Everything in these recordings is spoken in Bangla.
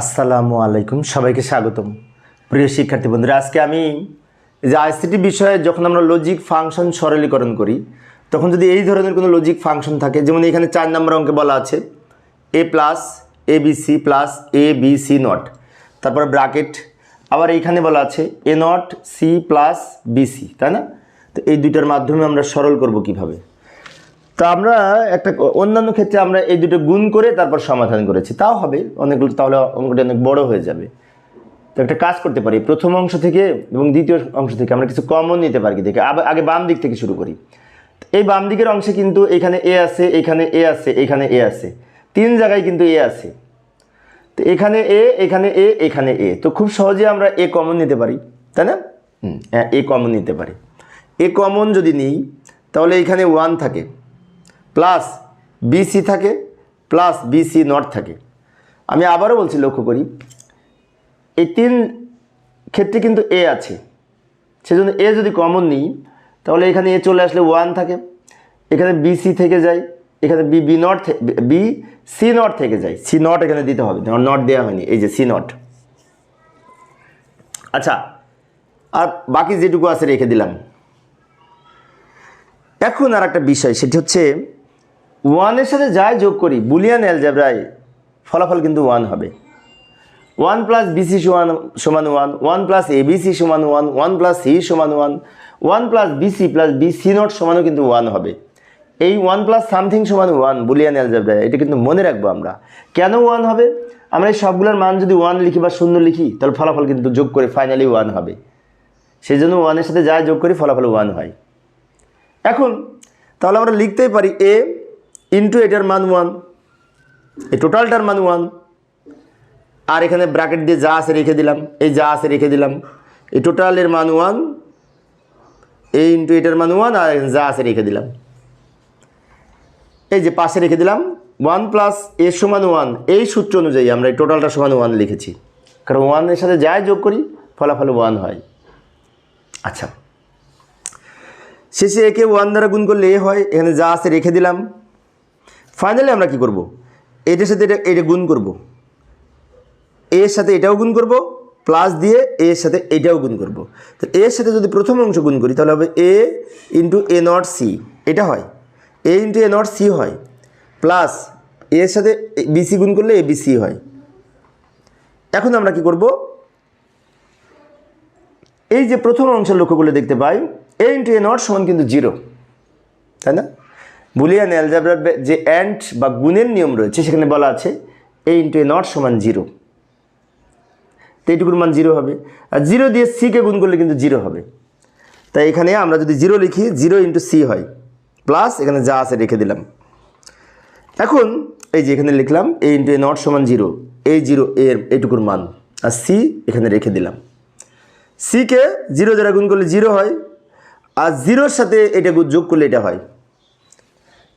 আসসালামু আলাইকুম, সবাইকে স্বাগতম। প্রিয় শিক্ষার্থী বন্ধুরা, আজকে আমি যে আইসিটি বিষয়ে যখন আমরা লজিক ফাংশন সরলীকরণ করি, তখন যদি এই ধরনের কোনো লজিক ফাংশন থাকে, যেমন এখানে চার নম্বর অঙ্কে বলা আছে A plus A B C plus A B C not তারপর ব্রাকেট আবার এইখানে বলা আছে A not C plus BC তাই না? তো এই দুইটার মাধ্যমে আমরা সরল করব কীভাবে? তো আমরা একটা অন্যান্য ক্ষেত্রে আমরা এই দুটো গুণ করে তারপর সমাধান করেছি। তাও হবে, অনেকগুলো তাহলে অঙ্কটা অনেক বড় হয়ে যাবে। তো একটা কাজ করতে পারি, প্রথম অংশ থেকে এবং দ্বিতীয় অংশ থেকে আমরা কিছু কমন নিতে পারি দেখে। আগে বাম দিক থেকে শুরু করি। এই বাম দিকের অংশে কিন্তু এখানে এ আছে, এখানে এ আছে, এখানে এ আছে। তিন জায়গায় কিন্তু এ আছে। তো এখানে এ এখানে এ এখানে এ। তো খুব সহজে আমরা এ কমন নিতে পারি, তাই না? হ্যাঁ এ কমন নিতে পারি। এ কমন যদি নিই, তাহলে এখানে ওয়ান থাকে। প্লাস বিসি থাকে, প্লাস বিসি নট থাকে। আমি আবারও বলছি, লক্ষ্য করি, এই তিন ক্ষেত্রে কিন্তু এ আছে। সেজন্য এ যদি কমন নিই, তাহলে এখানে এ চলে আসলে ওয়ান থাকে, এখানে বিসি থেকে যায়, এখানে B B not B, C not থেকে যায়। সি নট এখানে দিতে হবে নট দেওয়া হয়নি, এই যে সি নট। আচ্ছা আর বাকি যেটুকু আছে রেখে দিলাম। এখন আর একটা বিষয়, সেটি হচ্ছে ওয়ানের সাথে যাই যোগ করি, বুলিয়ান অ্যালজাবরায় ফলাফল কিন্তু ওয়ান হবে। ওয়ান প্লাস বিসি সমান সমান ওয়ান ওয়ান প্লাস এবিসি সমান ওয়ান ওয়ান প্লাস সি সমান one one plus BC plus BC not সমানও কিন্তু ওয়ান হবে। এই ওয়ান প্লাস সামথিং সমান ওয়ান, বুলিয়ান অ্যালজাবরায়, এটা কিন্তু মনে রাখব আমরা। কেন ওয়ান হবে? আমরা এই সবগুলোর মান যদি ওয়ান লিখি বা শূন্য লিখি, তাহলে ফলাফল কিন্তু যোগ করে ফাইনালি ওয়ান হবে। সেই জন্য ওয়ানের সাথে যা যোগ করি, ফলাফল ওয়ান হয়। এখন, তাহলে আমরা লিখতেই পারি এ ইন্টু এটার মান ওয়ান এই টোটালটার মান ওয়ান আর এখানে ব্র্যাকেট দিয়ে যা আছে রেখে দিলাম, এই যা আছে রেখে দিলাম, এই টোটালের মান ওয়ান এই ইন্টু এটার মান ওয়ান আর যা আছে রেখে দিলাম। এই যে পাশে রেখে দিলাম ওয়ান প্লাস এ সমান ওয়ান এই সূত্র অনুযায়ী আমরা এই টোটালটা সমান ওয়ান লিখেছি। কারণ ওয়ানের সাথে যাই যোগ করি, ফলাফল ওয়ান হয়। আচ্ছা। শেষে একে ওয়ান দ্বারা গুণ করলে এ হয়, এখানে যা আছে রেখে দিলাম ফাইনালি আমরা কি করব? এটার সাথে এটা এটা গুণ করব। এর সাথে এটাও গুণ করব প্লাস দিয়ে এর সাথে এটাও গুণ করব। তো এর সাথে যদি প্রথম অংশ গুণ করি, তাহলে হবে A into A not C এটা হয়। A into A not C হয়। প্লাস এর সাথে বিসি গুণ করলে এ বিসি হয়। এখন আমরা কি করব? এই যে প্রথম অংশের লক্ষ্য করলে দেখতে পাই এ ইন্টু এ নট সমান কিন্তু জিরো তাই না? বুলিয়ান অ্যালজাবরার যে অ্যান্ড বা গুণের নিয়ম রয়েছে, সেখানে বলা আছে এ ইন্টু এ নট সমান জিরো। তো এইটুকুর মান জিরো হবে। আর জিরো দিয়ে সিকে গুণ করলে কিন্তু জিরো হবে। তাই এখানে আমরা যদি জিরো লিখি, জিরো ইন্টু সি হয়। প্লাস এখানে যা আছে রেখে দিলাম। এখন এই যে এখানে লিখলাম এ ইন্টু এ নট সমান জিরো। এই জিরো এর এইটুকুর মান। আর সি এখানে রেখে দিলাম। সিকে জিরো দ্বারা গুণ করলে জিরো হয়। আর জিরোর সাথে এটা যোগ করলে এটা হয়।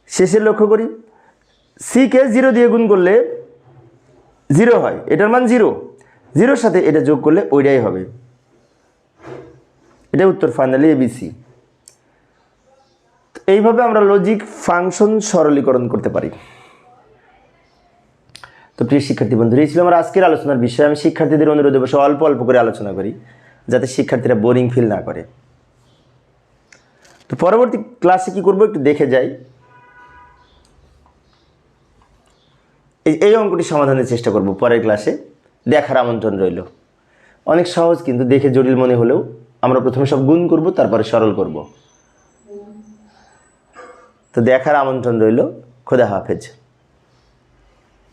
শেষে লক্ষ্য করি। সিকে জিরো দিয়ে গুণ করলে জিরো হয়। এটার মান জিরো জিরোর সাথে এটা যোগ করলে ওইটাই হবে। এটা উত্তর ফাইনালি এবিসি এইভাবে আমরা লজিক ফাংশন সরলীকরণ করতে পারি। তো প্রিয় শিক্ষার্থী বন্ধুরা, এই ছিল আমার আজকের আলোচনার বিষয়। আমি শিক্ষার্থীদের অনুরোধে বসে অল্প অল্প করে আলোচনা করি, যাতে শিক্ষার্থীরা বোরিং ফিল না করে। তো পরবর্তী ক্লাসে কি করব একটু দেখে যাই। এই অঙ্কটি সমাধানের চেষ্টা করব পরের ক্লাসে দেখার আমন্ত্রণ রইল। অনেক সহজ, কিন্তু দেখে জটিল মনে হলেও আমরা প্রথমে সব গুণ করব, তারপরে সরল করব। তো দেখার আমন্ত্রণ রইল। খোদা হাফেজ।